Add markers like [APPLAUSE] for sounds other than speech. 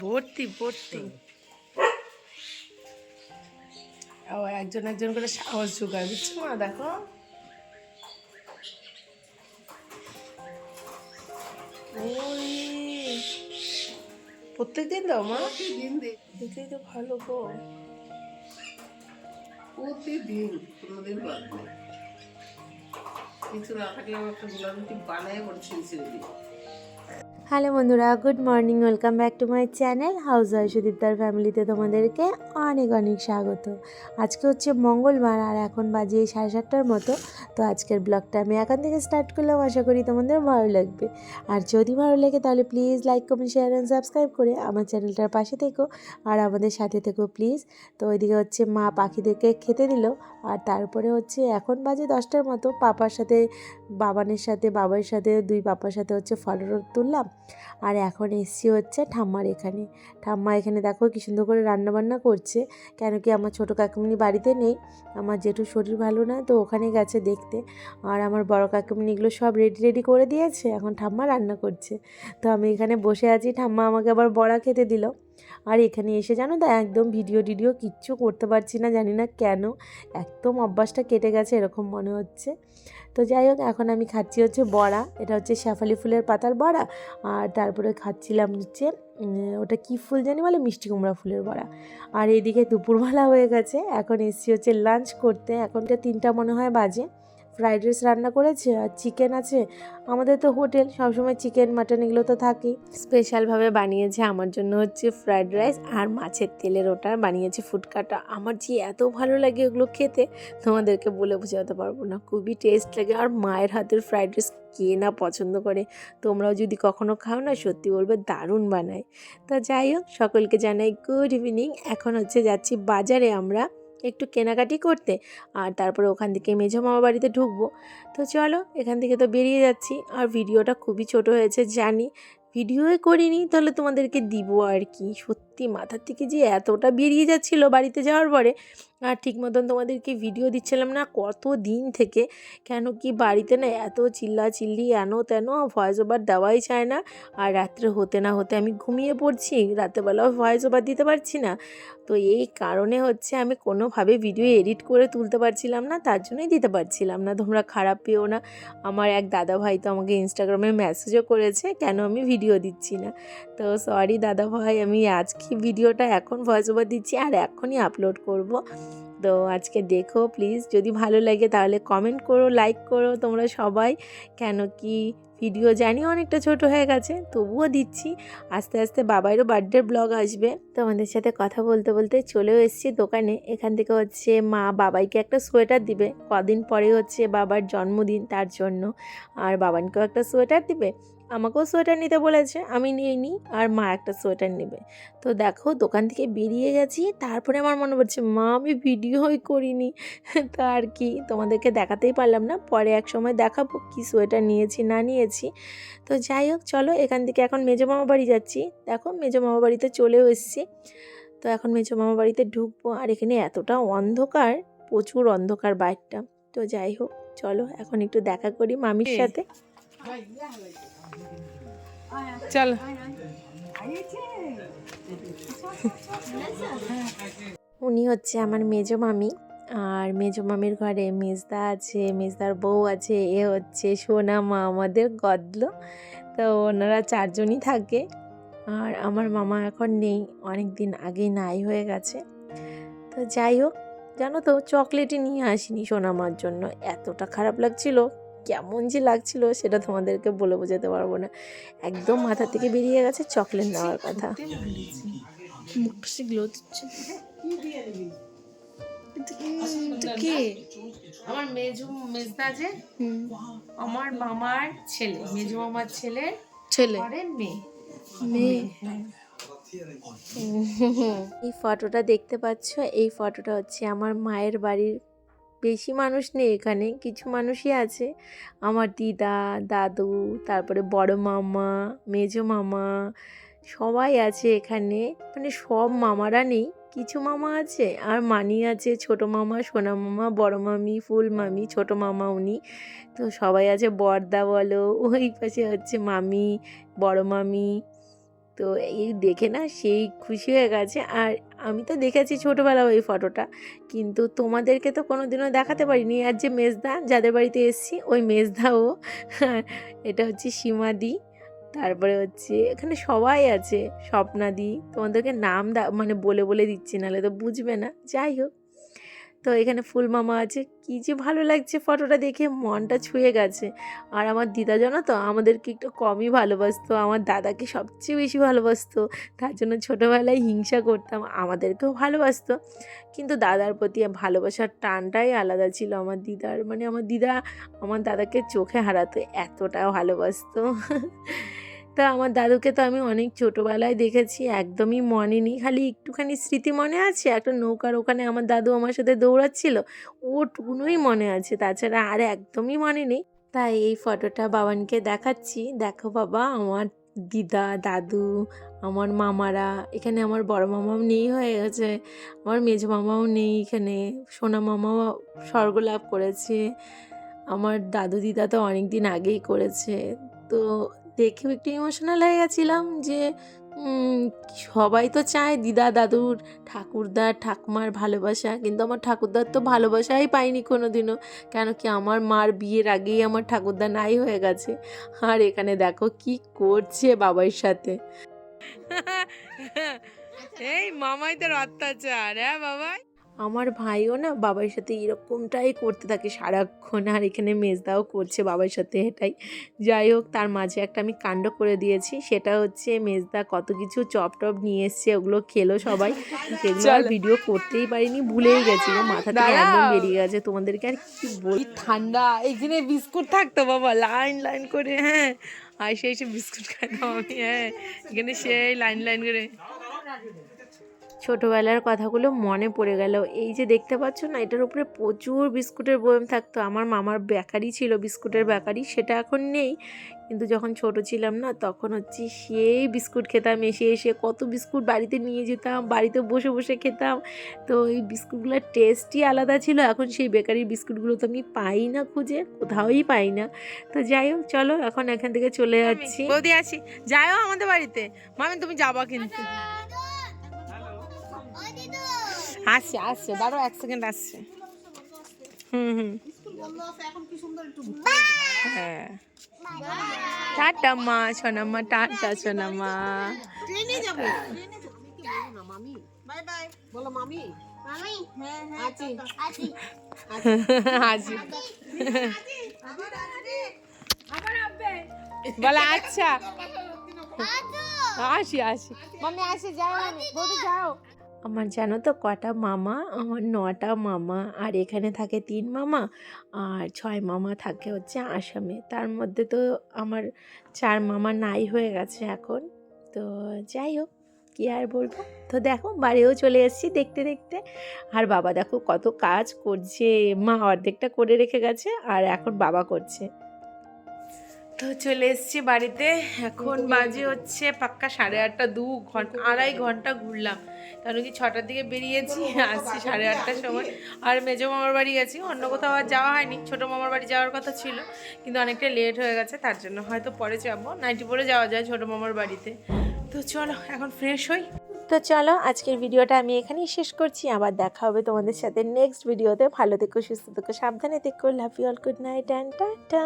ভর্তি ভর্তি। একজন একজন করে সাহস যোগায় বুঝছ মা? দেখো। ওই। প্রত্যেকদিন দাও মা। দিই তো ভালো গো। প্রতিদিন কোনোদিন বাদ নেই কিছু না থাকলে আমার একটা গোলা রুটি বানাই করে ছিঁড়ে ছিঁড়ে দিই হ্যালো বন্ধুরা, good morning, welcome back to my channel house wife সুদীপ্তার ফ্যামিলিতে তোমাদেরকে অনেক অনেক স্বাগত। আজকে হচ্ছে মঙ্গলবার আর এখন বাজে সাড়ে সাতটার মতো, তো আজকের ব্লগটা আমি এখান থেকে স্টার্ট করলাম, আশা করি তোমাদের ভালো লাগবে। আর যদি ভালো লাগে তাহলে please like, comment, share and subscribe করে আমার চ্যানেলটার পাশে থেকো আর আমাদের সাথে থেকো প্লিজ। তো ওইদিকে হচ্ছে মা পাখিদেরকে খেতে দিল আর তারপরে হচ্ছে এখন বাজে দশটার মতো, পাপার সাথে বাবানের সাথে, বাবার সাথে, দুই পাপার সাথে হচ্ছে ফটো তুললাম। আর এখন এসছি হচ্ছে ঠাম্মার এখানে। ঠাম্মা এখানে দেখো কি সুন্দর করে রান্নাবান্না করছে। কেন কি আমার ছোটো কাকিমনি বাড়িতে নেই, আমার জেঠুর শরীর ভালো না, তো ওখানে গেছে দেখতে। আর আমার বড় কাকিমনি এগুলো সব রেডি রেডি করে দিয়েছে, এখন ঠাম্মা রান্না করছে। তো আমি এখানে বসে আছি, ঠাম্মা আমাকে আবার বড়া খেতে দিল। আর এখানে এসে জানো তো, একদম ভিডিও, টিডিও কিচ্ছু করতে পারছি না, জানি না কেন। একদম অভ্যাসটা কেটে গেছে, এরকম মনে হচ্ছে। তো যাই হোক, এখন আমি খাচ্ছি হচ্ছে বড়া। এটা হচ্ছে শ্যাফালি ফুলের পাতার বড়া। আর তারপরে খাচ্ছিলাম হচ্ছে ওটা কি ফুল জানি বলে? মিষ্টি কুমড়া ফুলের বড়া। আর এইদিকে দুপুরবেলা হয়ে গেছে। এখন এসছি হচ্ছে লাঞ্চ করতে। এখনটা তিনটা মনে হয় বাজে। ফ্রাইড রাইস রান্না করেছে আর চিকেন আছে। আমাদের তো হোটেল, সবসময় চিকেন, মাটন এগুলো তো থাকেই। স্পেশালভাবে বানিয়েছে আমার জন্য হচ্ছে ফ্রাইড রাইস আর মাছের তেলের ওটা বানিয়েছে ফুটকাটা। আমার যে এত ভালো লাগে ওগুলো খেতে, তোমাদেরকে বলে বোঝাতে পারব না। খুবই টেস্ট লাগে আর মায়ের হাতের ফ্রাইড রাইস কে না পছন্দ করে? তোমরাও যদি কখনো খাও না, সত্যি বলবে দারুণ বানায়। তা যাই হোক, সকলকে জানাই গুড ইভিনিং এখন হচ্ছে যাচ্ছি বাজারে আমরা। একটু কেনাকাটি করতে আর তারপরে ওখান থেকে মেঝো মামা বাড়িতে ঢুকবো। তো চলো, এখান থেকে তো বেরিয়ে যাচ্ছি। আর ভিডিওটা খুবই ছোট হয়েছে, জানি। ভিডিওই করিনি, তাহলে তোমাদেরকে দিব আর কি, সত্যি। মাথার থেকে যে এতটা বেরিয়ে যাচ্ছিল বাড়িতে যাওয়ার পরে, আর ঠিক মতন তোমাদেরকে ভিডিও দিচ্ছিলাম না কত দিন থেকে, কেন কি বাড়িতে না এত চিল্লা চিল্লি এন তেন ভয়েস ওভার দেওয়াই চায় না, আর রাত্রে হতে না হতে আমি ঘুমিয়ে পড়ছি রাতেবেলাও ভয়েস ওভার দিতে পারছি না। তো এই কারণে হচ্ছে আমি কোনোভাবে ভিডিও এডিট করে তুলতে পারছিলাম না, তার জন্যই দিতে পারছিলাম না। তোমরা খারাপ পেও না, আমার এক দাদা ভাই তো আমাকে ইনস্টাগ্রামে মেসেজও করেছে, কেন আমি ভিডিও দিচ্ছি না? তো সরি দাদা ভাই আমি আজকে ভিডিওটা এখন ভয়েস ওভার দিচ্ছি আর এখনই আপলোড করব। তো আজকে দেখো প্লিজ যদি ভালো লাগে তাহলে কমেন্ট করো লাইক করো। তোমরা সবাই কেন কি ভিডিও জানি অনেকটা ছোট হয়ে গেছে, তবুও দিচ্ছি। আস্তে আস্তে বাবারও বার্থডে ব্লগ আসবে। তোমাদের সাথে কথা বলতে বলতে চলেও এসেছি দোকানে। এখান থেকে হচ্ছে মা বাবাইকে একটা সোয়েটার দিবে। কদিন পরে হচ্ছে বাবার জন্মদিন তার জন্য। আর বাবানকেও একটা সোয়েটার দিবে। আমাকেও সোয়েটার নিতে বলেছে আমি নিয়ে নিই আর মা একটা সোয়েটার নেবে। তো দেখো দোকান থেকে বেরিয়ে গেছি তারপরে আমার মনে পড়ছে মা আমি ভিডিওই করিনি। [LAUGHS] তো আর কি তোমাদেরকে দেখাতেই পারলাম না পরে এক সময় দেখাবো কি সোয়েটার নিয়েছি না নিয়েছি। তো যাই হোক চলো এখান থেকে এখন মেজো মামা বাড়ি যাচ্ছি। দেখো মেজো মামা বাড়িতে চলেও এসেছি। তো এখন মেজো মামা বাড়িতে ঢুকবো আর এখানে এতটা অন্ধকার প্রচুর অন্ধকার বাইকটা তো যাই হোক চলো এখন একটু দেখা করি মামির সাথে। চল। উনি হচ্ছে আমার মেজো মামি, আর মেজো মামির ঘরে মেজদা আছে, মেজদার বউ আছে, এ হচ্ছে সোনা মা, আমাদের গদল। তো ওনারা চারজনই থাকে, আর আমার মামা এখন নেই অনেক দিন আগেই নাই হয়ে গেছে। তো যাই হোক, জানো তো, চকলেটই নিয়ে আসিনি সোনামার জন্য, এতটা খারাপ লাগছিল। কেমন যে লাগছিল সেটা তোমাদেরকে বলে বোঝাতে পারব না। একদম মাথা থেকে বেরিয়ে গেছে চকলেট নেওয়ার কথা। কে? আমার মেজু মেজদা যে আমার মামার ছেলে মেজু মামার ছেলের ছেলে। মেয়ে। মেয়ে। হ্যাঁ। এই ফটোটা দেখতে পাচ্ছ? এই ফটোটা হচ্ছে আমার মায়ের বাড়ির বেশি মানুষ নেই এখানে, কিছু মানুষই আছে। আমার দিদা, দাদু, তারপরে বড় মামা, মেজো মামা সবাই আছে এখানে। মানে সব মামারা নেই, কিছু মামা আছে। আর মানি আছে, ছোট মামা, সোনা মামা, বড় মামি, ফুল মামি, ছোট মামা উনি। তো সবাই আছে, বর্দা বলো, ওই পাশে হচ্ছে মামি, বড় মামি তো এই দেখে না সেই খুশি হয়ে গেছে। আর আমি তো দেখেছি ছোটোবেলায় ওই ফটোটা। কিন্তু তোমাদেরকে তো কোনো দিনও দেখাতে পারিনি। আর যে মেজদা, যাদের বাড়িতে এসেছি, ওই মেজদাও এটা হচ্ছে সীমাদি। তারপরে হচ্ছে এখানে সবাই আছে, স্বপ্নাদি। তোমাদেরকে নাম মানে বলে বলে দিচ্ছি, নাহলে তো বুঝবে না। যাই হোক। তো এখানে ফুল মামা আছে। কি যে ভালো লাগছে ফটোটা দেখে, মনটা ছুঁয়ে গেছে। আর আমার দিদা জানো তো, আমাদেরকে একটু কমই ভালোবাসতো, আমার দাদাকে সবচেয়ে বেশি ভালোবাসতো। তার জন্য ছোটোবেলায় হিংসা করতাম, আমাদেরকেও ভালোবাসতো। কিন্তু দাদার প্রতি ভালোবাসার টানটাই আলাদা ছিল আমার দিদার। মানে আমার দিদা আমার দাদাকে চোখে হারাতো এতটা ভালোবাসতো। তা আমার দাদুকে তো আমি অনেক ছোটোবেলায় দেখেছি, একদমই মনে নেই। খালি একটুখানি স্মৃতি মনে আছে, একটা নৌকার ওখানে আমার দাদু আমার সাথে দৌড়াচ্ছিল, ওটুকুনোই মনে আছে, তাছাড়া আর একদমই মনে নেই। তাই এই ফটোটা বাবানকে দেখাচ্ছি, দেখো বাবা, আমার দিদা, দাদু, আমার মামারা, এখানে আমার বড় মামাও নেই হয়ে গেছে, আমার মেজ মামাও নেই এখানে, সোনা মামাও স্বর্গলাভ করেছে, আমার দাদু দিদা তো অনেক দিন আগেই করেছে, তো দেখেও একটু ইমোশনাল হয়ে গেছিলাম যে সবাই তো চায় দিদা, দাদুর ঠাকুরদার ঠাকুমার ভালোবাসা। কিন্তু আমার ঠাকুরদার তো ভালোবাসাই পাইনি কোনো দিনও কেন কি আমার মার বিয়ের আগেই আমার ঠাকুরদা নাই হয়ে গেছে। আর এখানে দেখো কি করছে বাবার সাথে। [LAUGHS] এই মামাই তোর অত্যাচার হ্যাঁ বাবাই? আমার ভাইও না বাবার সাথে এরকমটাই করতে থাকে সারাক্ষণ আর এখানে মেজদাও করছে বাবার সাথে এটাই। যাই হোক তার মাঝে একটা আমি কাণ্ড করে দিয়েছি সেটা হচ্ছে মেজদা কত কিছু চপ টপ নিয়ে এসছে ওগুলো খেলো সবাই। সেগুলো আর ভিডিও করতেই পারিনি ভুলেই গেছি মাথা থেকে একদম বেরিয়ে গেছে। তোমাদেরকে আর কি বল ঠান্ডা এইখানে বিস্কুট থাকতো বাবা লাইন লাইন করে হ্যাঁ। আর সেই সে বিস্কুট খাইতাম আমি হ্যাঁ। এখানে সেই লাইন লাইন করে। ছোটোবেলার কথাগুলো মনে পড়ে গেল। এই যে দেখতে পাচ্ছ না এটার উপরে প্রচুর বিস্কুটের বয়ম থাকতো। আমার মামার বেকারি ছিল বিস্কুটের বেকারি সেটা এখন নেই। কিন্তু যখন ছোট ছিলাম না তখন হচ্ছে সেই বিস্কুট খেতাম এসে এসে কত বিস্কুট বাড়িতে নিয়ে যেতাম বাড়িতে বসে বসে খেতাম। তো এই বিস্কুটগুলোর টেস্টই আলাদা ছিল। এখন সেই বেকারির বিস্কুটগুলো তো আমি পাই না খুঁজে কোথাওই পাই না। তো যাই হোক চলো এখন এখান থেকে চলে যাচ্ছি। বৌদি আসি। যাইও আমাদের বাড়িতে। মামি তুমি যাবা কিন্তু। আসছে আসছে দাঁড়াও এক সেকেন্ড আসছে। হুম হুম। হ্যাঁ। টাটা মা সোনামা টাটা সোনামা বলো মামি। আসি বলে আচ্ছা। আসি আসি। মামি আসি যাও। বৌদি যাও। আমার জানো তো কটা মামা? আমার নটা মামা। আর এখানে থাকে তিন মামা আর ছয় মামা থাকে হচ্ছে আসামে। তার মধ্যে তো আমার চার মামা নাই হয়ে গেছে এখন। তো যাই হোক, কি আর বলব? তো দেখো বাড়িও চলে এসেছি দেখতে দেখতে। আর বাবা দেখো কত কাজ করছে। মা অর্ধেকটা করে রেখে গেছে আর এখন বাবা করছে। তো চলে এসেছি বাড়িতে। এখন বাজে হচ্ছে পাক্কা সাড়ে আটটা দু ঘণ্টা আড়াই ঘণ্টা ঘুরলাম। কারণ কি ছটার দিকে বেরিয়েছি আসছি সাড়ে আটটার সময়। আর মেজো মামার বাড়ি গেছি অন্য কোথাও আর যাওয়া হয়নি। ছোটো মামার বাড়ি যাওয়ার কথা ছিল কিন্তু অনেকটা লেট হয়ে গেছে তার জন্য হয়তো পরে যাব। নাইটি পরে যাওয়া যায় ছোটো মামার বাড়িতে। তো চলো এখন ফ্রেশ হই। তো চলো আজকের ভিডিওটা আমি এখানেই শেষ করছি। আবার দেখা হবে তোমাদের সাথে নেক্সট ভিডিওতে ভালো থেকো সুস্থ থেকো সাবধানে থেকো। Love you all good night and tata